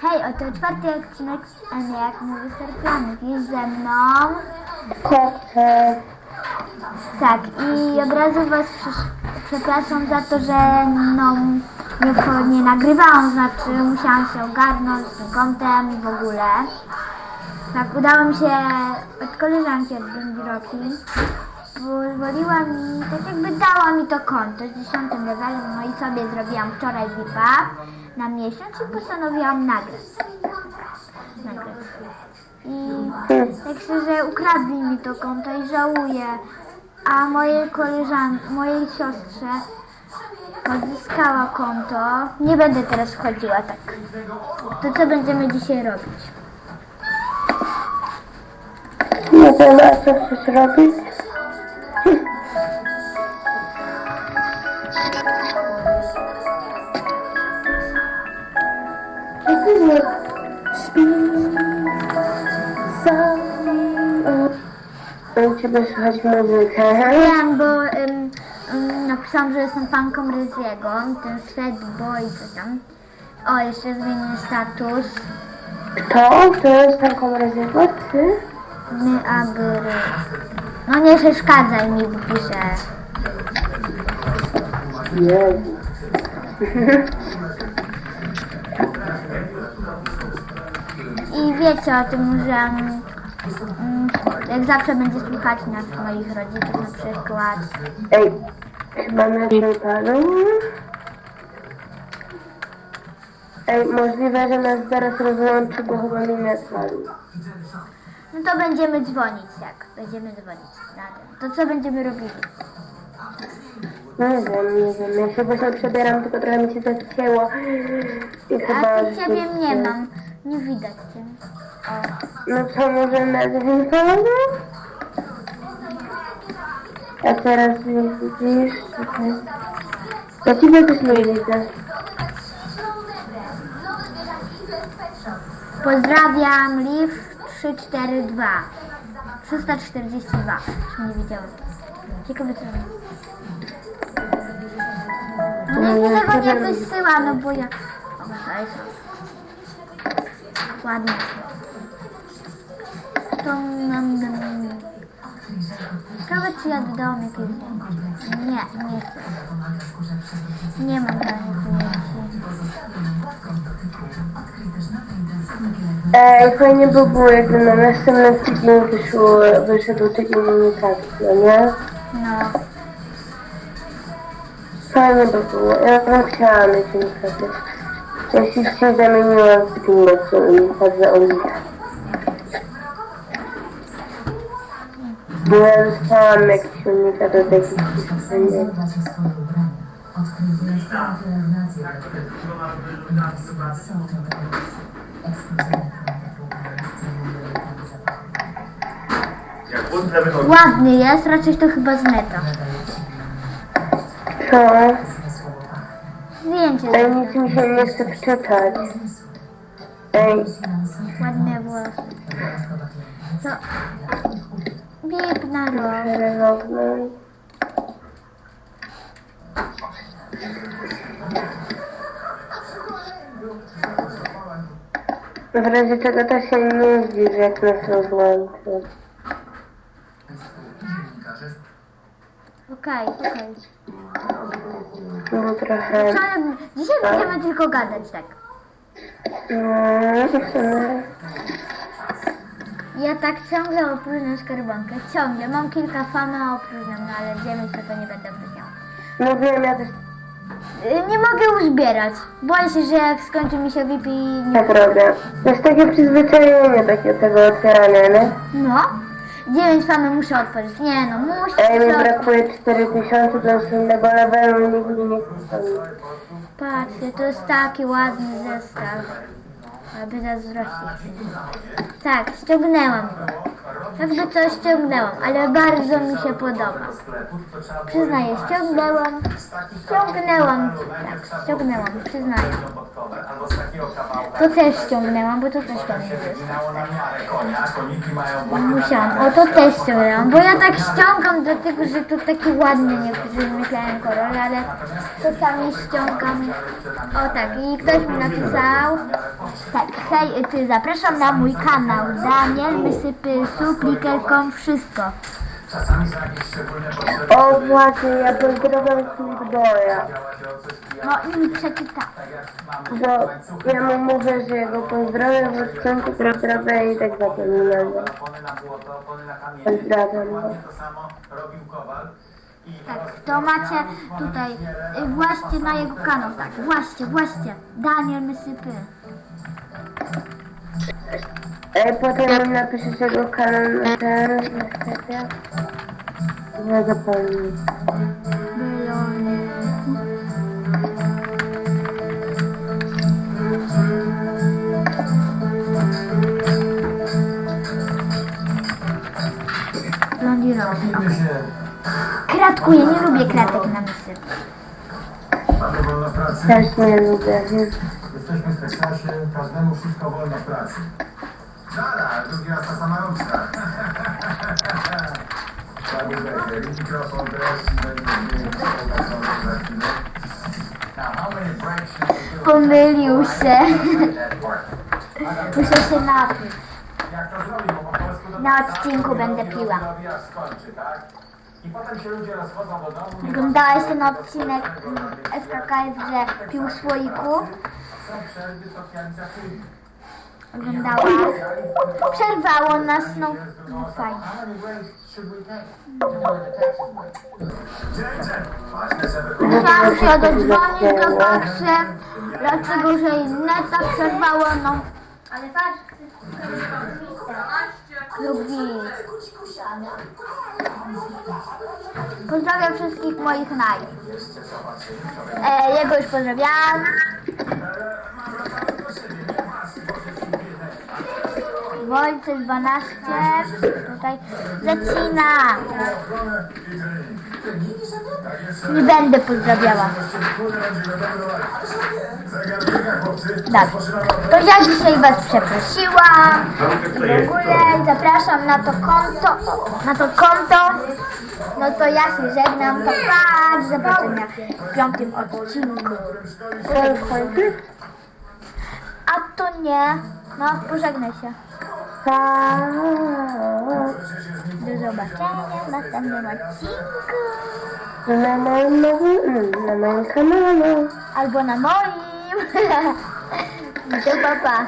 Hej, oto czwarty odcinek, a nie jak mówi Serpianek. Jest ze mną. Kotek. Tak, i od razu Was przepraszam za to, że no, nie, nie nagrywałam, znaczy musiałam się ogarnąć z kątem w ogóle. Tak, udało mi się od koleżanki od Dębiroki. Pozwoliła mi, tak jakby dała mi to konto z 10 levelem, no i sobie zrobiłam wczoraj VIPa na miesiąc i postanowiłam nagrać. I tak szczerze ukradli mi to konto i żałuję. A mojej koleżanki, mojej siostrze odzyskała konto. Nie będę teraz wchodziła tak. To co będziemy dzisiaj robić? Nie a co chcesz robić? U ciebie słychać muzykę. Wiem, bo ym, ym, napisałam, że jestem fanką Ryziego, ten Sweat Boy, co tam. O, jeszcze zmienię status. Kto? Kto jest ten komrezygo? Ty? My agry. No nie przeszkadzaj mi, bo piszę. Jezu. I wiecie o tym, że mm, jak zawsze będzie słychać nas moich rodziców na przykład. Ej, chyba na panu. Ej, możliwe, że nas zaraz rozłączy, bo chyba mi nie pali. No to będziemy dzwonić, jak będziemy dzwonić na tym. To co będziemy robili? Nie wiem, nie wiem. Ja się właśnie przebieram, tylko trochę mi się zacięło. I chyba... A że- ciebie nie mam. Nie widać cię. O. No co, może nazwijmy kolegę? A teraz nie widzisz? Tutaj. Ja ciebie też nie widzę. Pozdrawiam, Liv 342. 342. Już nie widziałem. Ciekawe co. No mi tego nie wysyła, no bo ja... O, jest... Ładnie. To nam... nam- Ciekawe czy ja dodałam jakieś. Nie, nie chcę. Nie mam. Ej, fajnie by było, jakby na następny tydzień wyszło, wyszedł tydzień imitacji, nie? No. Fajnie by było. Ja bym chciała mieć imitację. Jeśli się zamieniłam z takim mocą imitację Olika. Bo ja dostałam jakiś historii. Komentarz stymuluje zapach. Jak Ładny jest, raczej to chyba z neta. Co? Zdjęcie. Ej, nic mi się nie chce wczytać. Ej, Ładne włosy. Co? Bieg na rok. przerywamy. W razie czego to się nie zdziw, jak nas rozłączy. Okej, okej. Bo trochę... Co, ale Dzisiaj będziemy tylko gadać, tak. No, w sumie... Ja tak ciągle opróżniam skarbonkę. Ciągle. Mam kilka fanów, a opróżniam, no ale ziemi to, to nie będę opróżniała. No wiem, ja też Y, Nie mogę uzbierać. Boję się, że jak skończy mi się VIP i nie... tak robię. To jest takie przyzwyczajenie takie tego otwierania, nie? No. 9 fanów muszę otworzyć. Nie no, muszę. Ej, mi brakuje 4000 do następnego levelu, nigdy nie chcę. Patrzcie, to jest taki ładny zestaw. Aby zazdrościć. Tak, ściągnęłam go. Jakby coś ściągnęłam, ale bardzo mi się podoba. Przyznaję, ściągnęłam. Ściągnęłam. Tak, ściągnęłam, przyznaję. To też ściągnęłam, bo to też ładny jest. Musiałam. O, to też ściągnęłam, bo ja tak ściągam dlatego, że to taki ładny, niektórzy myślałem kolor, ale czasami ściągam. O tak, i ktoś mi napisał. Tak, Hej, ty, zapraszam na mój kanał. Daniel, wysypy, suplikelką, wszystko. O właśnie, ja pozdrawiam o coś No i mi przeczyta. Bo ja mu mówię, że jego pozdrawiam, bo skąd to prawdę i tak zapominam. Pozdrawiam. I Tak, to macie tutaj, y, właśnie na jego kanał, tak, właśnie, właśnie. Daniel Mysypy. Ej, potem napiszesz jego kanał na ten, na. Nie zapomnij. Bylony. Blondirowy. Bawimy się. Kratkuję, nie lubię kratek na mysyp. Mamy wolno w pracy. Też nie lubię, więc Jesteśmy w Teksasie, każdemu wszystko wolno w pracy. Dara, drugi raz ta sama opcja. Panie będzie, mikrofon też będzie za chwilę. Do? Pomylił się. Muszę się napić. Jak to zrobi, bo po polsku to Na tak, odcinku będę piła. skończy, tak? I potem się ludzie rozchodzą do domu. nie Oglądałeś ma- ten odcinek mm, SKKF, że pił słoiku? Są przerwy socjalizacyjne. Oglądałam. Przerwało nas, no, fajnie. Musiałam się dodzwonić do Paksy, dlatego że inne tak przerwało, no. Ale patrz, Lubi. Pozdrawiam wszystkich moich naj. E, jego już pozdrawiałam. Wojciech 12, tutaj zacina. Nie będę pozdrawiała. Dobrze. To ja dzisiaj Was przeprosiłam. I w ogóle zapraszam na to konto. Na to konto. No to ja się żegnam. To pa, do zobaczenia w piątym odcinku. A to nie. No, pożegnaj się. Do zobaczenia w następnym odcinku. Na moim nowym, na moim kanale. Albo na moim. To pa, pa.